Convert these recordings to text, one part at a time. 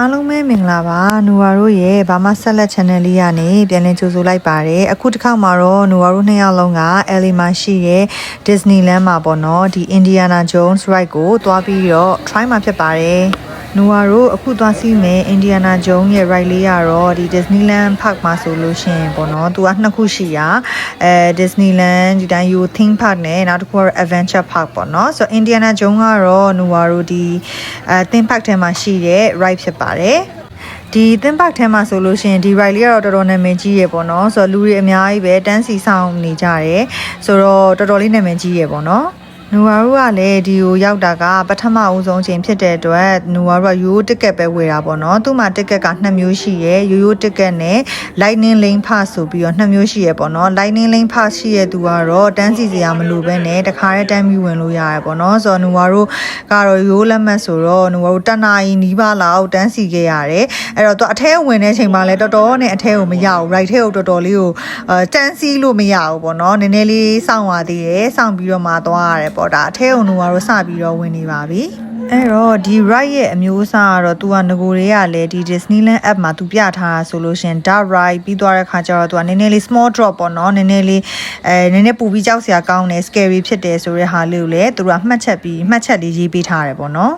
အားလုံးပဲမင်္ဂလာပါနူဝါတို့ရဲ့ဘာမဆက်လက် channel လေးကနေပြန်လည်ကြိုဆိုလိုက်ပါတယ်အခုတစ်ခါမှာတော့နူဝါတို့နှစ်ယောက်လုံးက LA မှာရှိတဲ့ Disneyland မှာပေါ့နော်ဒီ Indiana Jones ride ကိုသွားပြီးတော့ try မှာဖြစ်ပါတယ် နူဝါတို့အခုသွားစီးမယ် Indiana Jones ရဲ့ ride လေးကတော့ဒီ Disneyland Park မှာဆိုလို့ရှိရင်ပေါ့နော်သူကနှစ်ခုရှိရအဲ Disneyland ဒီတိုင်း You Theme Park နဲ့နောက်တစ်ခုကတော့ Adventure Park ပေါ့နော်ဆိုတော့ Indiana Jones ကတော့နူဝါတို့ဒီအဲ Theme Park ထဲမှာရှိတဲ့ ride ဖြစ်ပါတယ်ဒီသင်းပတ်ထဲမှာဆိုလို့ရှိရင်ဒီ ride လေးကတော့တော်တော်နာမည်ကြီးရပေါ့နော်ဆိုတော့လူတွေအများကြီးပဲတန်းစီဆောင်နေကြတယ်ဆိုတော့တော်တော်လေးနာမည်ကြီးရပေါ့နော် နူဝါတို့ကလည်းဒီကိုရောက်တာကပထမအဦးဆုံးချိန်ဖြစ်တဲ့အတွက်နူဝါတို့ကရိုးရိုးတစ်ကက်ပဲဝယ်တာပေါ့နော်သူ့မှာတစ်ကက်ကနှစ်မျိုးရှိရယ်ရိုးရိုးတစ်ကက်နဲ့ lightning lane pass ဆိုပြီးတော့နှစ်မျိုးရှိရယ်ပေါ့နော် lightning lane pass ရှိရသူကတော့တန်းစီစရာမလိုဘဲနဲ့တခါတည်းတန်းပြီးဝင်လို့ရတယ်ပေါ့နော်ဆိုတော့နူဝါတို့ကတော့ရိုးလက်မှတ်ဆိုတော့နူဝါတို့တနာရီနီးပါးလောက်တန်းစီခဲ့ရတယ်အဲ့တော့သူအထဲဝင်တဲ့ချိန်မှာလည်းတော်တော်နဲ့အထဲကိုမရဘူး right ထဲကိုတော်တော်လေးကိုအဲတန်းစီလို့မရဘူးပေါ့နော်နည်းနည်းလေးစောင့်ရသေးတယ်စောင့်ပြီးတော့မှသွားရတယ်ပေါ့ဒါအထဲကိုနူဝါတို့စပြီးတော့ဝင်နေပါပြီအဲ့တော့ဒီ right ရဲ့အမျိုးအစားကတော့ तू ကငကိုတွေကလည်းဒီ Disneyland app မှာ तू ပြထားတာဆိုလို့ရှင် dark ride ပြီးသွားတဲ့ခါကျတော့ तू ကနည်းနည်းလေး small drop ပေါ့နော်နည်းနည်းလေးအဲနည်းနည်းပူပြီးကြောက်စရာကောင်းတယ် scary ဖြစ်တယ်ဆိုတဲ့ဟာလေးကိုလည်းသူတို့ကမှတ်ချက်ပြီးမှတ်ချက်လေးရေးပေးထားတယ်ပေါ့နော်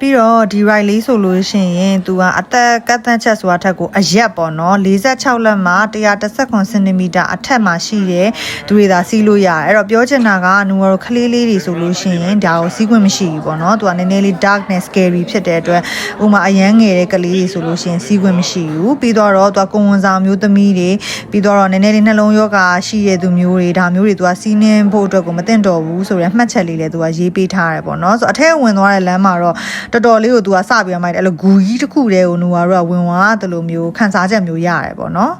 ပြီးတော့ဒီ right လေးဆိုလို့ရှိရင်သူကအသက်ကတ်သန့်ချက်ဆိုတာထက်ကိုအရက်ပေါ့နော်46လက်မှာ119စင်တီမီတာအထက်မှာရှိတယ်သူတွေသာစီးလို့ရတယ်အဲ့တော့ပြောချင်တာကနူရောခလေးလေးတွေဆိုလို့ရှိရင်ဒါကိုစီးခွင့်မရှိဘူးပေါ့နော်သူကနည်းနည်းလေး dark နဲ့ scary ဖြစ်တဲ့အတွက်ဥမာအရန်ငယ်တဲ့ကလေးတွေဆိုလို့ရှိရင်စီးခွင့်မရှိဘူးပြီးတော့သူကကိုဝန်ဆောင်မျိုးသမီးတွေပြီးတော့နည်းနည်းလေးနှလုံးယောဂရှိတဲ့သူမျိုးတွေဒါမျိုးတွေသူကစီးနှင်းဖို့အတွက်ကိုမသင့်တော်ဘူးဆိုရယ်မှတ်ချက်လေးလည်းသူကရေးပေးထားတယ်ပေါ့နော်ဆိုတော့အထက်ဝင်သွားတဲ့လမ်းမှာတော့တော်တော်လေးကို तू ကစပြီးတော့မိုက်တယ်အဲ့လိုဂူကြီးတစ်ခုတည်းကိုနူဝါတို့ကဝင်သွားတယ်လို့မျိုးခန်းစားချက်မျိုးရတယ်ပေါ့နော်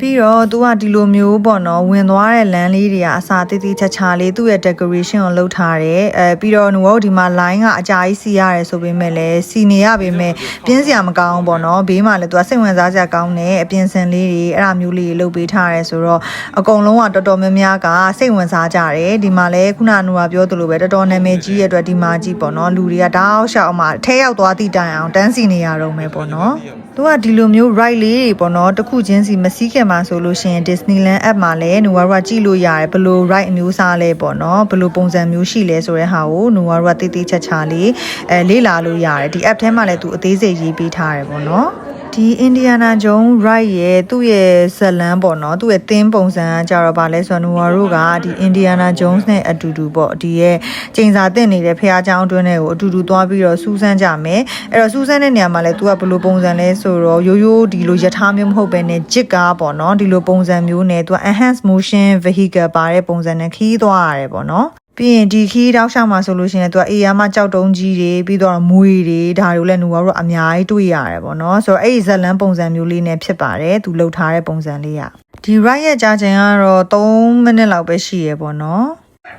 ပြီးတော့ तू ကဒီလိုမျိုးပေါ့နော်ဝင်သွားတဲ့လမ်းလေးတွေကအစာတိတိချာချာလေးသူ့ရဲ့ decoration ကိုလုပ်ထားတယ်အဲပြီးတော့နူတို့ဒီမှာ line ကအကြာကြီးစီရတယ်ဆိုပေမဲ့လည်းစီနေရပေမဲ့ပြင်းစရာမကောင်းဘူးပေါ့နော်ဘေးမှာလည်း तू ကစိတ်ဝင်စားစရာကောင်းတယ်အပြင်စင်လေးတွေအဲ့ဒါမျိုးလေးတွေလုပ်ပေးထားတယ်ဆိုတော့အကုန်လုံးကတော်တော်များများကစိတ်ဝင်စားကြတယ်ဒီမှာလည်းခုနကနူကပြောသလိုပဲတော်တော်နာမည်ကြီးရဲ့အတွက်ဒီမှာကြီးပေါ့နော်လူတွေကတောက်လျှောက်အောင်အထဲရောက်သွားသည့်တိုင်အောင်တန်းစီနေရတော့မယ်ပေါ့နော် သူကဒီလိုမျိုး right လေးတွေပေါ့နော်တစ်ခုချင်းစီမစည်းခင်မှာဆိုလို့ရှိရင် Disneyland app မှာလည်းနူဝါတို့ကကြည့်လို့ရတယ်ဘယ်လို right အမျိုးအစားလဲပေါ့နော်ဘယ်လိုပုံစံမျိုးရှိလဲဆိုတဲ့ဟာကိုနူဝါတို့ကတိတိကျကျလေးအဲလေ့လာလို့ရတယ်ဒီ app ထဲမှာလည်းသူအသေးစိတ်ရေးပေးထားတယ်ပေါ့နော် ဒီ Indiana Jones ride ရဲ့သူ့ရဲ့ဇလန်းပေါ့နော်သူ့ရဲ့သင်းပုံစံကကြတော့ဗာလဲဆိုတော့နူဝါတို့ကဒီ Indiana Jones နဲ့အတူတူပေါ့ဒီရဲ့ချိန်စာတင်နေတဲ့ဖះเจ้าအတွင်းတွေကိုအတူတူသွားပြီးတော့စူးစမ်းကြမယ်အဲ့တော့စူးစမ်းတဲ့နေရာမှာလဲ तू ကဘယ်လိုပုံစံလဲဆိုတော့ရိုးရိုးဒီလိုယထာမျိုးမဟုတ်ပဲねဂျစ်ကားပေါ့နော်ဒီလိုပုံစံမျိုးနဲ့ तू enhanced motion vehicle ပါတဲ့ပုံစံနဲ့ခီးသွားရတယ်ပေါ့နော် ပြီးရင်ဒီခီးတောက်လျှောက်မှာဆိုလို့ရှိရင်သူကအေးရမကြောက်တုံးကြီးတွေပြီးတော့မွေတွေဒါတွေကိုလည်းနူဝါတို့အများကြီးတွေ့ရတယ်ပေါ့နော်ဆိုတော့အဲ့ဒီဇက်လန်းပုံစံမျိုးလေးနဲ့ဖြစ်ပါတယ်သူလှုပ်ထားတဲ့ပုံစံလေးอ่ะဒီ right ရဲ့ကြာချိန်ကတော့3မိနစ်လောက်ပဲရှိရပေါ့နော်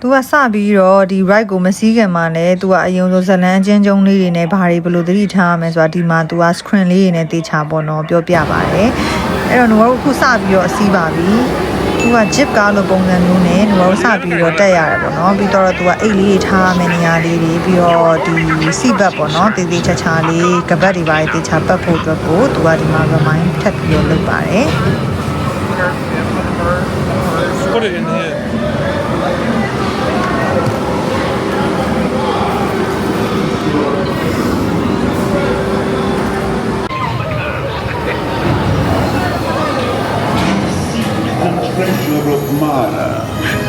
သူကစပြီးတော့ဒီ right ကိုမစည်းခင်မှာလည်းသူကအရင်ဆုံးဇလန်းအချင်းကျုံလေးတွေနဲ့ဘာတွေဘယ်လိုသတိထားရမလဲဆိုတာဒီမှာသူက screen လေးတွေနဲ့တေချာပေါ့နော်ပြောပြပါတယ်အဲ့တော့နူဝါတို့အခုစပြီးတော့အစည်းပါပြီ သူက jip ကားလိုပုံစံမျိုးနဲ့နူတို့စပြီးတော့တက်ရတယ်ပေါ့နော်ပြီးတော့သူကအိတ်လေးထားမယ်နေရာလေးတွေပြီးတော့ဒီစီဘတ်ပေါ့နော်တေးသေးချာချာလေးကပတ်တွေပါတေးချာပတ်ဖို့အတွက်ကိုသူကဒီမှာ remind ထပ်ပြီးတော့လုပ်ပါတယ် Put it in here.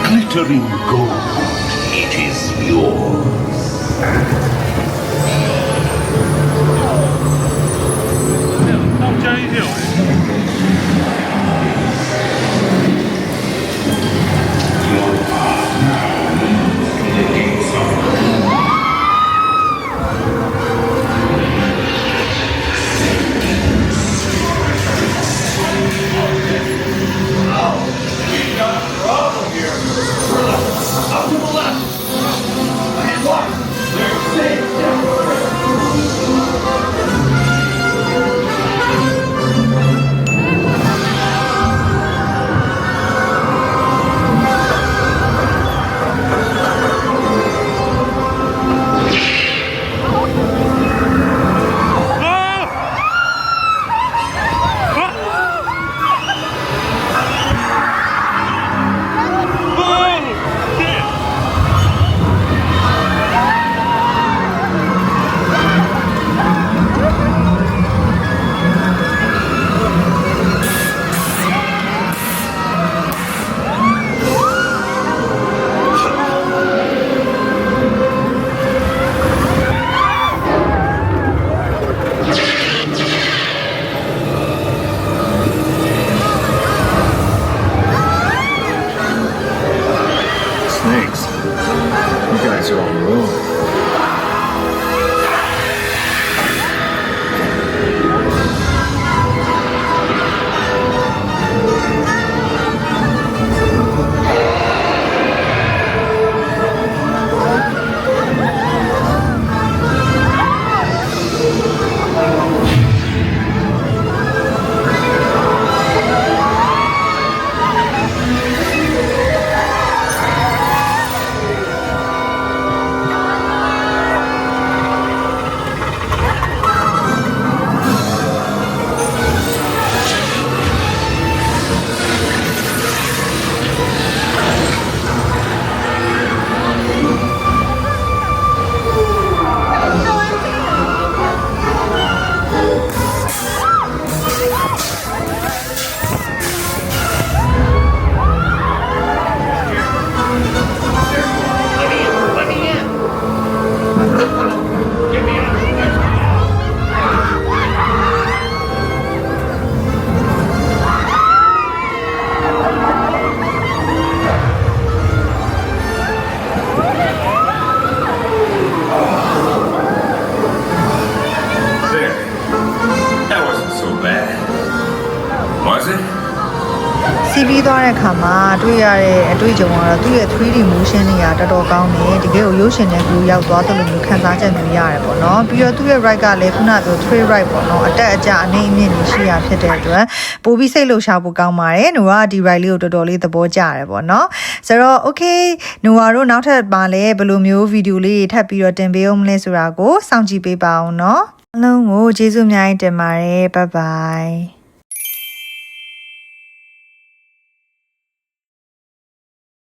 Glittering gold. It is yours. snakes. You guys are all own. ပြီးသွားတဲ့အခါမှာတွေ့ရတဲ့အတွေ့အကြုံကတော့သူ့ရဲ့ 3D motion တွေကတော်တော်ကောင်းတယ်တကယ်ကိုရုပ်ရှင်တဲ့ကူရောက်သွားတယ်လို့မျိုးခံစားချက်မျိုးရတယ်ပေါ့နော်ပြီးတော့သူ့ရဲ့ right ကလည်းခုနပြော three right ပေါ့နော်အတက်အကျအနေအမြင့်ကြီးရှိရဖြစ်တဲ့အတွက်ပိုပြီးစိတ်လှုပ်ရှားဖို့ကောင်းပါတယ်နိုကဒီ right လေးကိုတော်တော်လေးသဘောကျတယ်ပေါ့နော်ဆိုတော့ okay နိုဝါတို့နောက်ထပ်ပါလဲဘယ်လိုမျိုးဗီဒီယိုလေးတွေထပ်ပြီးတော့တင်ပေးအောင်မလဲဆိုတာကိုစောင့်ကြည့်ပေးပါအောင်နော်အားလုံးကိုကျေးဇူးအများကြီးတင်ပါတယ် bye bye